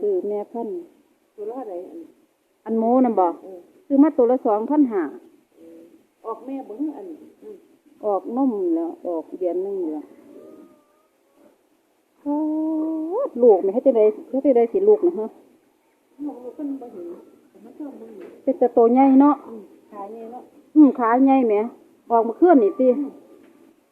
ซื้อแม่พันธุ์ตัวละอะไรอันอันหมูน่ะบ่เออซื้อมาตัวละสองพันห้าออกแม่เบิ้งอันอืมออกนมแล้วออกเดือนหนึงแล้วอ้าวลูกไม่ให้จะได้ให้จะได้สิลูกนะฮะน้องลูกเพิ่นบ่เห็นแต่มันชอบเบิ่งเป็นแต่โตใหญ่เนาะ อืมขายใหญ่เนาะอืมขาใหญ่แหมออกมาเคลื่อนนี่ติ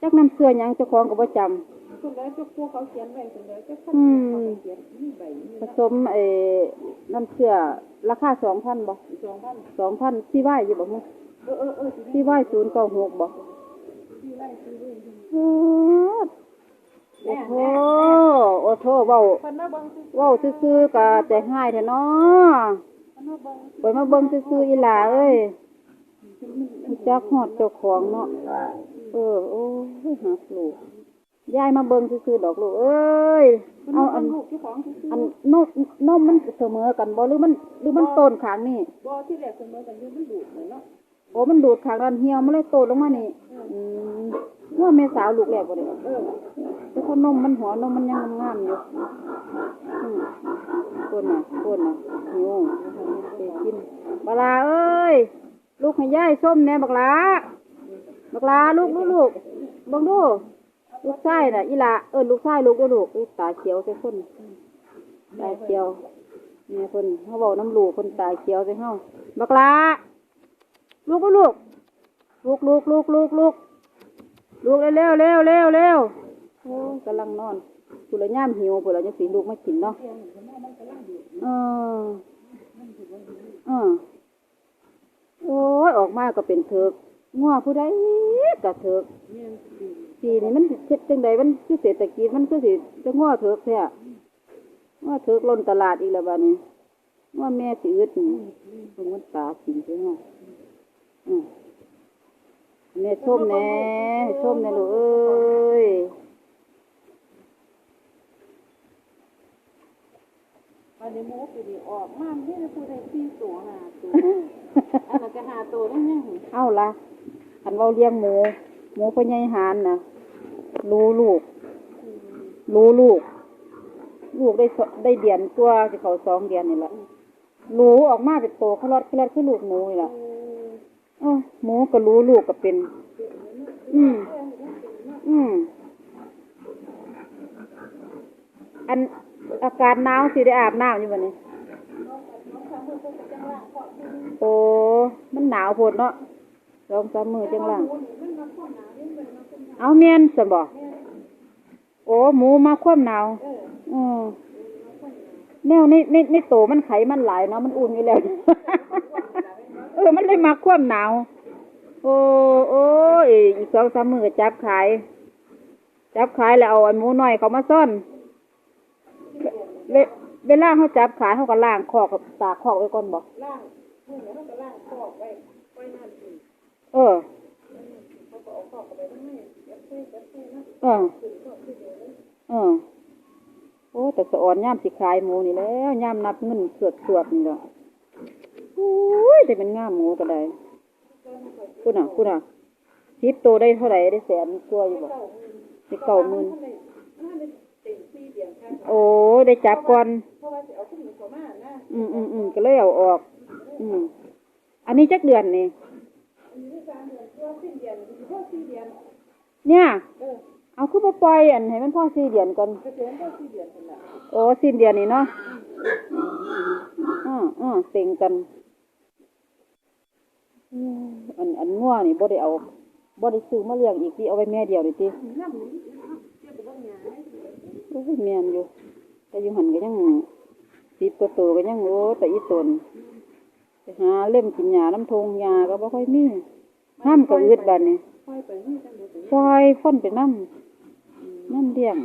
จักน้ำเสื้อหยังเจ้าของก็บ่จำ คนแล้วเจ้าพวกเขาเขียนไว้คนแล้วเจ้าคันอืมเขาก็เขียนมีใบมีผสมไอ้น้ำเสื้อราคาสองพันบ่สองพันสองพันที่ไหวอยู่บ่ฮะเออเออเออสิที่ไหวศูนย์เก้าหกบ่ที่ไร่ที่เรื่อยโอ้โหโอ้โหเว้าเพิ่นมาเบิ่งซื่อเว้าซื่อๆก็ใจหายแท้เนาะเพิ่นมาเบิ่งไปมาเบิ่งซื่อๆอีหล่าเอ้ยรู้จักฮอดเจ้าของเนาะเออ โอ้ยหักลูก ยายมาเบิ่งซื่อๆดอกลูกเอ้ยเพิ่นเอามาอัเบิ่นงลูกเจ้าของซื่ออันนมนมมันเสมอกันบ่หรือมันหรือมันโตนข้างนี่ๆบ่ที่แรกเสมอกันอยู่มันดูดเหมือนเนาะโอ้มันดูดข้างด้านเหี่ยวมันเลยโตนลงมานี่อืมว่าแม่สาวลูกแรกบ่ได้เออแต่พอนมมันหัวนมมันยังงามๆอยู่อืมคนน่ะคนน่ะหิวไปกินบักลาเอ้ย ลูกให้ยายส้มแหน่บักลาบักลาลูกลูกลูกเบังดู ลูกชายน่ะอีหละเออลูกชายลูกก็ลูกตาเขียวใส่คนตาเขียวเนี่ยคนเขาบอกน้ำหลูกคนตาเขียวใส่เฮาบักลาลูกก็ลูกลูกลูกลูกลูกลูกลูกเร็วเร็วเร็วเร็วโอ้กำลังนอนปุระย่ามหิวปุระยังสีลูกไม่กินเนาะเออเออโอ้ยออกมาก็เป็นเถิกง้อผู้ใดก็เถิก ปีนี้มันสิเฮ็ดจังใดมันคือเศรษฐกิจมันคือสิจะงัวเถิกแท้งัวเถิกล้นตลาดอีกแล้วบัดนี้งัวแม่สิอึดนี่เพิ่นมันตากินใช่ไหมอืมแม่ชมแหน่ให้ชมแหน่ลูกเอ้ยอันนี้หมูปีนี้ออกมาที่จะพูดได้สี่ตัวห้าตัวอันนั้นก็ห้าตัวแล้วยังเอาละคันเว้าเลี้ยงหมูหมูพ่อใหญ่หานน่ะ รู้ลูก รู้ลูก ลูกได้สได้เดือนกว่าสิเขาสองเดือนนี่แหละรู้ออกมาเป็นโตเขารอดเขารอดคือลูกหมูนี่แหละเออหมูก็รู้ลูกก็เป็น อืม อืม อันอากาศหนาวสิได้อาบน้ำอยู่บ่นี้ โอ้ มันหนาวโพดเนาะสองสามมือจังล่าง เอาเมียนสมบ่โอ้หมูมาคว่ำหนาวอืมแนวในในในโตมันไขมันหลายเนาะมันอุ่นอยู่แล้วเออมันเลยมาคว่ำหนาวโอ้โอ้ยอีกสองสามมือก็จับขาย จับขายแล้วเอาอันหมูน้อยเขามาซ่อนเวเวลาเขาจับขายเขาก็ล่างคอกกับตากคอกไว้ก่อนบ่ล่างเมื่อนี้เขาก็ล่างคอกไว้ไว้นั่นสิเออเขาก็เอาอกเข้าไปข้างในเก็บเส้นเก็บเส้นนะเออเอโอ้แต่สะอ่อนย่ามสิขายหมูนี่แล้วย่ามนับเงินสวดสวดนี่ละโอ้ยแต่เป็นง่ามหมูก็ได้คุณอะคุณอะทิปโตได้เท่าไหร่ได้แสนกว่าอยู่บ่ได้เก้าหมื่นน่ามืนโอ้ได้จับก่อนอาขึ้นมาขอมานะอืมอืมอืมก็เลยเอาออก อืมอันนี้จักเดือนนี่นี้สามเดือนตัวสิ้นเดือนคือพ่อสี่เดือน เนี่ย เออเอาคือบ่ปล่อยอันให้มันพอสี่เดือนก่อน เกษียณพ่อสี่เดือนคนละโอ้สิ้นเดือนนี่เนาะอ่าอ่าเต็งกันอืมอันอันงัวนี่บ่ได้เอาบ่ได้ซื้อมาเลี้ยงอีกที่เอาไว้แม่เดียวนี่ติน้ำนี้เจ้าไปบ้างงานโอ้ยแม่นอยู่ แต่อยู่หันก็ยังสิบกว่าตัวก็ยังโอ้แต่อีตนไปหาเล่มกินหญ้าน้ำทงหญ้าก็บ่ค่อยมีห้ามก็อึดบัดนี้ค่ อยไปนี่จังเลยซอยฟ้อนไปน้ำน้ำเลี้ยง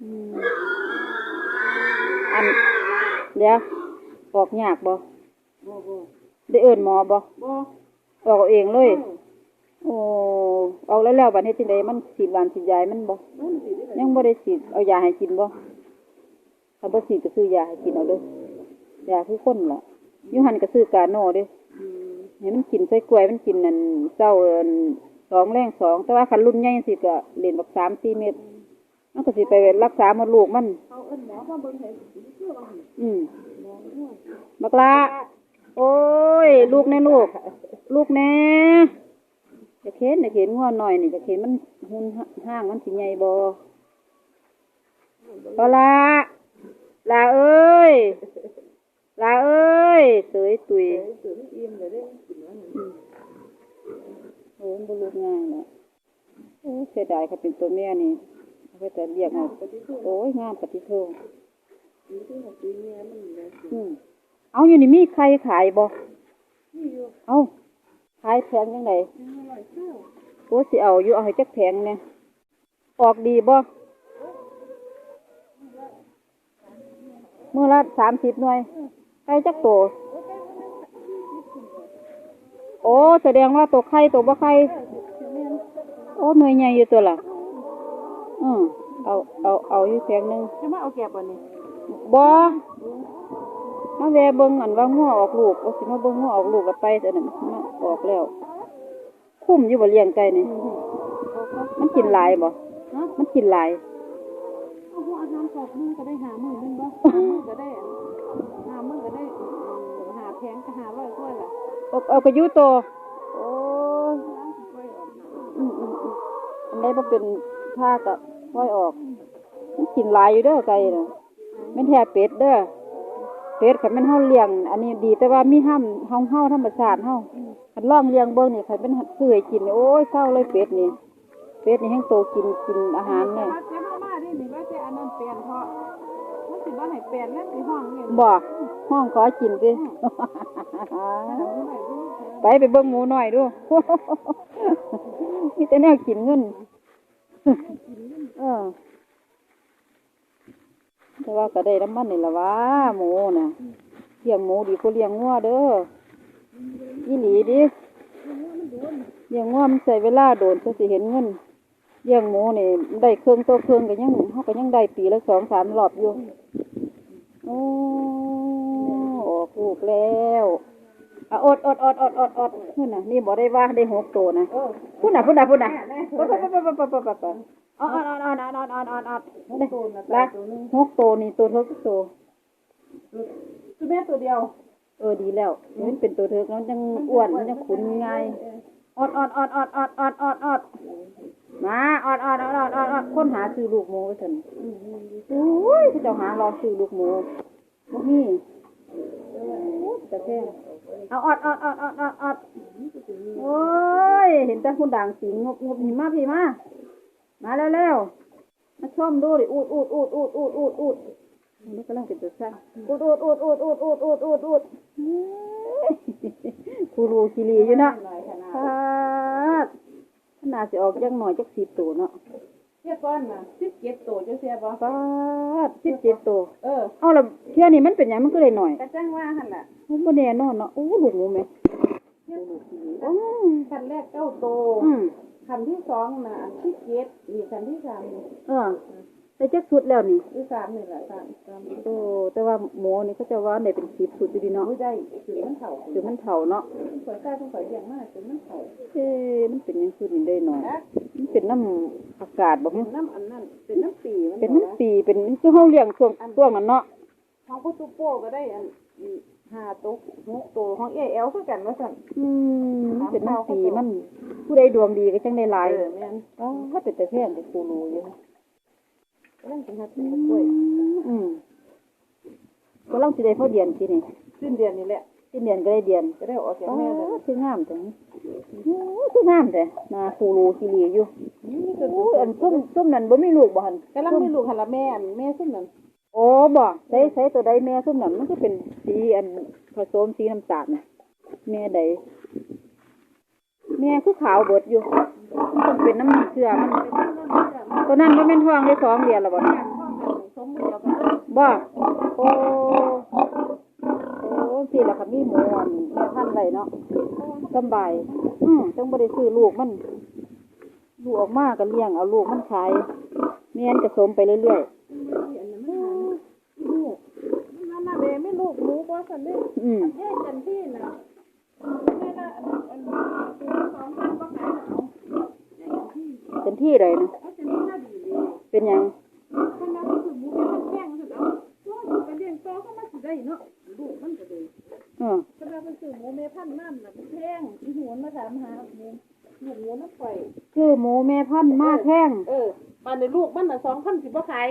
อืมอันเดี๋ยวออกยากบ่บ่บ่ได้เอิ้นหมอบ่บ่ออกเอาเองเลย โอ้ออกแล้วแล้วบัดนี้จังไดมันฉีดหวานฉีดยายมันบ่นั่นสิได้ยังบ่ได้ฉีดเอายาให้กินบ่ถ้าบ่ฉีดก็ซื้อยาให้กินเอาเด้อยาคือคนล่ะอยู่หันก็ซื้อกาโน่เด้อืม ให้มันกินใส่กล้วยมันกินนั่นเจ้าสองแรงสองแต่ว่าคันรุ่นใหญ่สิก็เล่นบักสามสี่เม็ดมันก็สิไปรักษาหมดลูกมันเขาเอิ้นหมอมาเบิ่งให้ชื่อว่าอืมบักละโอ้ย ลูกแน่ลูก ลูกแน่จะเข็นจะเข็นงัวหน่อยนี่จะเข็นมันหุ่นห้างมันสิใหญ่บ่ปละลาเอ้ยลาเอ้ยเสยตุยเสือมันอิ่มเลย โอ้ยบ่ลูกง่ายเนาะโอ้ยเสียดายค่ะเป็นตัวแม่นี่เอาไปแต่เรียกเอาปฏิทูโอ้ยงามปฏิโทนี่ที่ของปีเมียมันนี่นะอืมเอาอยู่นี่มีใครขายบ่นี่อยู่เอาขายแพงจังไดยังอร่อยเจ้าโอ้สิเอาอยู่เอาให้จักแพงเนี่ยออกดีบ่มื้อละสามสิบหน่วยไข่จักโต โอ้แสดงว่าตัวไข่ตัวบ่ไข่โอ้หน่วยใหญ่อยู่ตัวล่ะอืมเอาเอาเอาอยู่แพงหนึงจะมาเอาแก็บบ่นี่บ่มาแวะเบิ่งอันว่างัวออกลูกโอ้สิมาเบิ่งงัวออกลูกแล้วไปแต่นั้นมาออกแล้ว คุ้มอยู่บ่เลี้ยงไก่นี่มันกินหลายบ่ฮะมันกินหลายเอาหัวอาหารสอบมือก็ได้หามือนึงบ่หามือก็ได้หามือก็ได้หาแพงก็หาร้อยกว่าล่ะ เอาเอากระยุโตวโอ้ยอืมอืมอืมอันใดบ่เป็นท่ากะปล่อยออกมันกินหลายอยู่เด้อไก่น่ะแม่นแท้เป็ดเด้อเป็ดคันแม่นเฮาเลี้ยง อันนี้ดีแต่ว่ามีห้ามเฮาเฮาธรรมชาติเฮาคันล่องเลี้ยงเบิ่งนี่คันเป็นซื้อให้กินนี่โอ้ยเศร้าเลยเป็ดนี่เป็ดนี่แฮงโตกินกินอาหารเนี่ย ว่าเจ้ามามาดินี่ว่าเจ้าอันนั้นเปลี่ยนเพราะ สิบ่ให้เปลี่ยนแล้วสิห้องนี่บ่ห้องขอกินสิไปไปเบิ่งหมูหน่อยดูมีแต่แนวกินเงินเออแต่ว่าก็ได้น้ำมันนี่ละวะหมูน่ะเลี้ยงหมูดีกว่าเลี้ยงงัวเด้ออีหลีดิเลี้ยงงัวมันใส่เวลาโดนจะสิเห็นเงิน เลี้ยงหมูนี่ได้เครื่องตัวเครื่องก็ยังเฮาก็ยังได้ปีละสองสามรอบอยู่โอ้ออกลูกแล้วอะอดอดอดอดอดอดพุ่นะนี่บ่ได้ว่าได้หกตัวนะพุ่นะพุ่นะพุ่นะแน่ปะปะปะปะปะปะปะปะออดอดอดอดอดอดอดอดหกตัวนะละตัวนึงหกตัวนี่ตัวเท่าตัวคือแม่ตัวเดียว เออดีแล้วมันเป็นตัวเทิกแล้วยังอ้วนมันยังขุนง่ายอดอดอดอดอดอดอดอด มาอดอดอดออดออดออดค้นหาซื้อลูกหมูไปเถอะโอ้ยเขาเจ้าหารอซื้อลูกหมูบ่มีจะแค่เอาอดอดออดออดออดออดโอ้ย เห็นแต่คุณด่างสีงบงบหิมะพี่มามาแล้วแล้วๆมาชมดูดิอูดอูดอูดอูดอูดอูดอูดนี่กำลังเป็นตัวสั้นอูดอูดอูดอูดอูดอูดอูดอูดอูดคูรูคิรีอยู่นะ นาดสิออกจังหน่อยจักสิบตัวเนาะเทียบก้อนน่ะสิบเจ็ดตัวจะเสียบ่พาดสิบเจ็ดตัวเออเอาละเที่ยนี้มันเป็นหยังมันก็เลยหน่อยกระจังว่าหั่นน่ะมันบ่แน่นอนเนาะโอ้ลูกหมูแม่โอ้คันแรกเก้าโตวอืมคันที่สองน่ะอันที่เจ็ดนี่คันที่สามนี่เออ ได้จักสุดแล้วนี่ ที่สามนี่แหละสามสามโอ้ แต่ว่าหมูนี่เขาจะว่าได้เป็นสิบสุดอยู่ดีเนาะอุ้ยได้ถึงมันเข่าคือมันเฒ่าเนาะข่อยกล้าต้องข่อยเลี้ยงมากถึงมันเข่าเอ๊ะมันเป็นหยังคือนี่ได้หน่อยนะมันเป็นน้ำอากาศบ่เป็ฮึนน้ำอันนั้นเป็นน้ำปีมันเป็นน้ำปีเป็นคือเฮาเลี้ยงช่วงช่วงนั้นเนาะของพ่อตุ๊กโป้ก็ได้อันอีห้าตุ๊กหกตัวของเอเอลคือกันว่าสั่นอืมมันเป็นน้ำปีมันผู้ใดดวงดีก็จังได้หลายเออแม่นอ๋อถ้าเป็นแต่แพงแต่ปูรูอยู่ ก็ต้องกินฮัตติกล้วยอืมก็ลองสิได้พอเดือนสินี่สิ้นเดือนนี่แหละสิ้นเดือนก็ได้เดือนจะได้ออกจากอ๋อแม่เลยคืองามจังโอ้คืองามแต่นาปูรูสิรีอยู่นี่ก็โอ้ยอันซุ่มซุ่มนั้นบ่มีลูกบ่หั่นกำลังมีลูกหันละแม่อันแม่ซึ่งนั่นโอ้บ่ใส่ใส่ตัวใดแม่ซุ่มนั้นมันก็เป็นสีอันผสมสีน้ำตาลน่ะแม่ใดแม่คือขาวเบิดอยู่มันเป็นน้ำเชื่อมัน ตัวนั้นบ่แม่นท้องได้สองเดือนแล้วบ่เนี่ยสมเดียวกันบ่โอ้โอ้สิล่ะค่ะมีหมูอันแม่พันธุ์ไว้เนาะสำบายอือจังบ่ได้ซื้อลูกมันลูกออกมาก็เลี้ยงเอาลูกมันขายแม่นก็สมไปเรื่อยอันนั้นมันหาลูกมันน่ะเด้ไม่ลูกหมูบ่สั่นเด้ๆอืมแยกกันที่น่ะแม่น่ะอันอันตัวสองพันบ่ขายน่ะ เป็นยังขนาดถือบุกมันแย่งถือแล้วโอ้ยกระเดียงโตเข้ามาสิได้เนาะลูกมันก็เลยอือขนาดไปซื้อหมูเมพันน้ำน่ะมันแพงอีหัวมาถามหาหมูหมูหัวน้ำปล่อยคืหมูเมพันมาแท่งเออมาในลูกมันอะสองพันสิบ่ขาย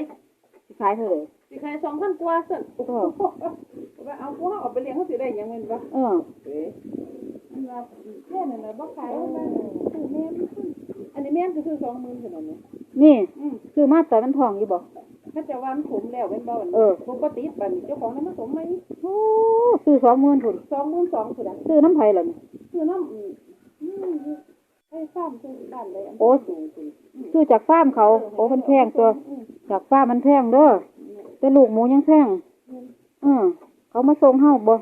สิขายเท่าไหร่สิขายสองพันกว่าสั่นโอ้โหว่าเอากวกเาออกไปเลี้ยงเขาสิได้ยังเงินปะเออเอ๊ะอันว่าแค่นั้นน่ะบ่ขายมันคือแม่อันนี้แม่ก็คือสองหมื่นขนาดนี้ นี่อืมคือมาตอนมันทองอยู่บ่มันจะว่ามันขมแล้วเป็นบ่อนเออปกติบัดนี้เจ้าของนั้นมาสมไหมโอ้ซื้อสองหมื่นพุ่นสองหมื่นสองคืออะซื้อน้ำไผ่ล่ะนี่คือน้ำอืมอืมไอ้ฟาร์มซื้อบ้านเลยนโอ้ซื้อจากฟาร์มเขา โอ้มันแพงตัว จากฟาร์มมันแพงเด้อแต่ลูกหมูยังแพงเออเขามาส่งเฮาบ่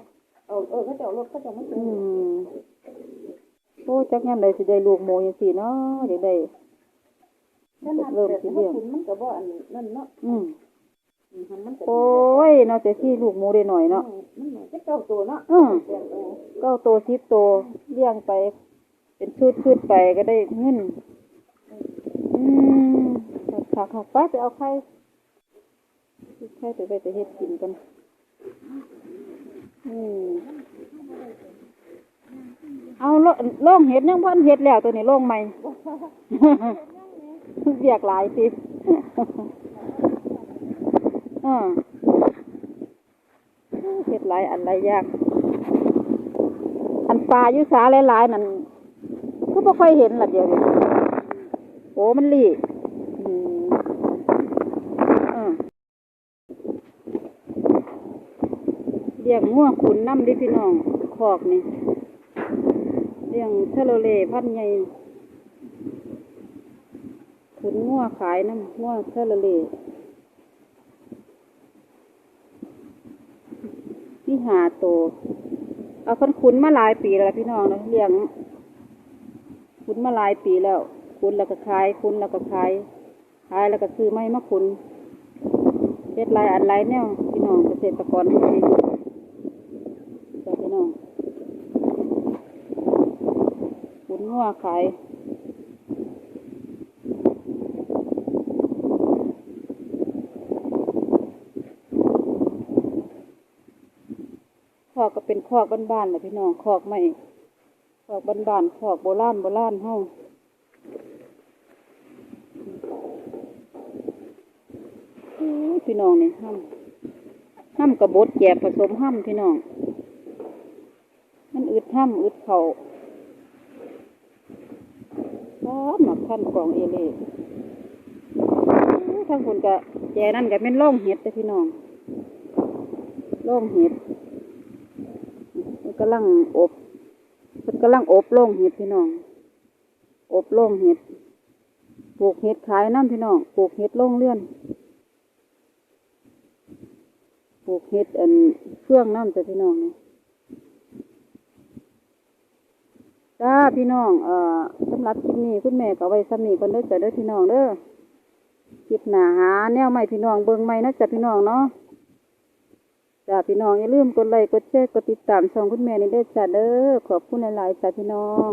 เออเออเขาจะเอารถเขาจะมาซื้อือมโอ้จักยามใดสิได้ลูกหมูจังซี่เนาะอยากได้นั่นน่ะ เริ่มแต่สิถ้าเลี้ยงขุนมันก็บ่อันนั่นเนาะอืมอืมมันก็โอ้ยเนาะแต่ที่ลูกหมูได้หน่อยเนาะมันเหมือนจะเก้าตัวเนาะอืมแปดตัวเก้าโตสิบโตเลี้ยงไป เป็นชืดชืดๆไปก็ได้เงินอืมค่ะค่ะไปไปเอาไข่ไข่ไปไปแต่เฮ็ดกินกันอืมเอาโลโล่งเห็ดยังพันเห็ดแล้วตัวนี้โล่งใหม่ เบียกหลายสิอ่าเห็ดหลายอันหลายยางอันปลายู่สาหลายๆนั่นก็บ่ค่อยเห็นละเดียวนี้โอ้มันลี่อืมอ่าเลี้ยงงัวขุนน้ำดิพี่น้องคอกนี่เลี้ยงเทโลเลพันใหญ่ ขุนงัวขายน้ำงัวเทโลเลที่หาโต เอาคนคุ้นมาหลายปีแล้วพี่น้องนะเลี้ยงคุ้นมาหลายปีแล้วคุ้นแล้วก็ขายคุ้นแล้วก็ขาย ขายแล้วก็ซื้อไม้มาคุ้นเฮ็ดลายอันหลายแนวพี่น้องเกษตรกรที่จ้ะพี่น้องคุ้นงัวขาย ก็เป็นคอกบ้านๆแหละพี่น้องคอกไม่คอกบ้านๆคอกโบราณโบราณเฮามพี่น้องนี่ห้ำห้ำกระบดแกบผสมห้ำพี่น้อง มันอึดห้ำอึดเข่าว้าหมักขั้นกองเอเล่ทั้งคนกะแจนั่นกะเป็นร่องเห็ดแต่พี่น้องร่องเห็ด กำลังอบมันกำลังอบโล่งเห็ดพี่น้อง อบโล่งเห็ด ปลูกเห็ดขายน้ำพี่น้อง ปลูกเห็ดโล่งเลื่อน ปลูกเห็ดอันเฟื่องน้ำจ้ะพี่น้องนี่จ้าพี่น้อง เอ่อสำหรับคลิปนี้คุณแม่ก็เอาไว้สำนีคนเด้อจ้ะเด้อพี่น้องเด้อคลิปหนาหาแนวใหม่พี่น้องเบิ่งใหม่นะจ้ะพี่น้องเนาะ จ้าพี่น้องอย่าลืมกดไลค์กดแชร์กดติดตามช่องคุณแม่นี่เด้อจ้าเด้อขอบคุณหลายๆจ้าพี่น้อง